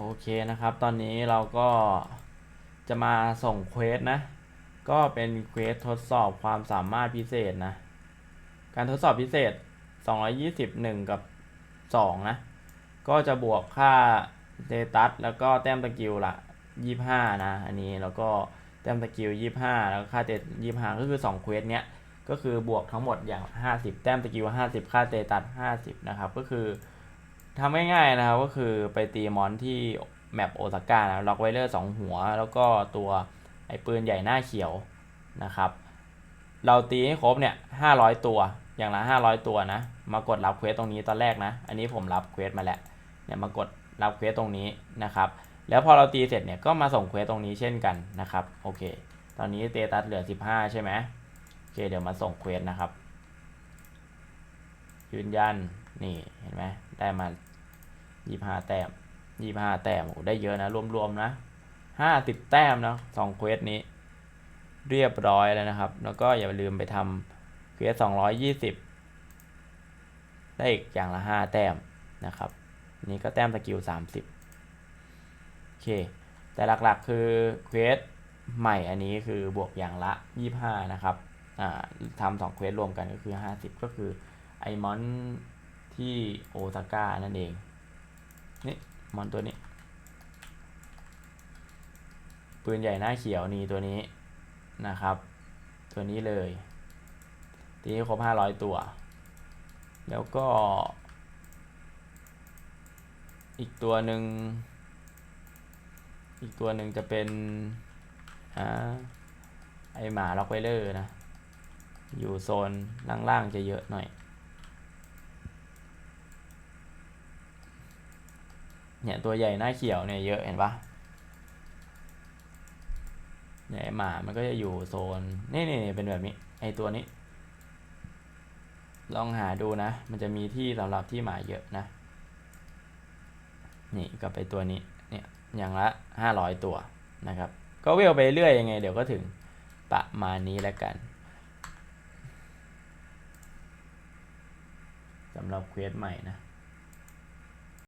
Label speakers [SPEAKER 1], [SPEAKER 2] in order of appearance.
[SPEAKER 1] โอเคนะครับ ตอนนี้เราก็จะมาส่งเควสนะ ก็เป็นเควสทดสอบความสามารถพิเศษนะ การทดสอบพิเศษ 221 กับ 2 นะ ก็จะบวกค่าเดตัสแล้วก็แต้มสกิลละ 25 นะ อันนี้แล้วก็แต้มสกิล25 แล้วก็ค่าเตต25 ก็คือ 2 เควสเนี้ย ก็คือบวกทั้งหมดอย่าง 50 แต้มสกิล50 ค่าเตตัส 50 นะครับ ก็คือ ทำง่ายๆนะครับก็คือไปตีมอนที่แมปโอซาก้านะล็อกไวเลอร์สองหัว แล้วก็ตัวไอ้ปืนใหญ่หน้าเขียวนะครับ เราตีให้ครบเนี่ยห้าร้อยตัวอย่างละห้าร้อยตัวนะ มากดรับเควสตรงนี้ตอนแรกนะ อันนี้ผมรับเควสมาแล้วเนี่ยมากดรับเควสตรงนี้นะครับ แล้วพอเราตีเสร็จเนี่ยก็มาส่งเควสตรงนี้เช่นกันนะครับโอเค ตอนนี้เตตัสเหลือ15ใช่ไหมโอเคเดี๋ยวมาส่งเควสนะครับ ยืนยันนี่เห็นไหม ได้มายี่ห้าแต้มยี่ห้าแต้มโอ้ได้เยอะนะ รวมๆนะห้าสิบแต้มนะสองเควสนี้ เรียบร้อยแล้วนะครับ แล้วก็อย่าลืมไปทำเควสสองร้อยยี่สิบได้อีกอย่างละห้าแต้มนะครับ นี่ก็แต้มสกิลสามสิบโอเค แต่หลักๆคือเควสใหม่อันนี้คือบวกอย่างละยี่ห้านะครับอ่าทำสองเควสรวมกันก็คือห้าสิบก็คือไอมอน ที่โอซาก้านั่นเอง นี่มอนตัวนี้ ปืนใหญ่หน้าเขียวนี่ตัวนี้นะครับ ตัวนี้เลยตีให้ครบห้าร้อยตัว แล้วก็ อีกตัวหนึ่งอีกตัวหนึ่งจะเป็นอไอหมาล็อกไวเลอร์นะ อยู่โซนล่างๆจะเยอะหน่อย เนี่ยตัวใหญ่หน้าเขียวเนี่ยเยอะเห็นปะเนี่ยหมามันก็จะอยู่โซนนี่นี่เป็นแบบนี้ไอตัวนี้ ลองหาดูนะ มันจะมีที่สำหรับที่หมาเยอะนะ นี่ก็ไปตัวนี้เนี่ยอย่างละห้าร้อยตัวนะครับ ก็เวลไปเรื่อยยังไง เดี๋ยวก็ถึงประมาณนี้แล้วกันสำหรับเควสใหม่นะ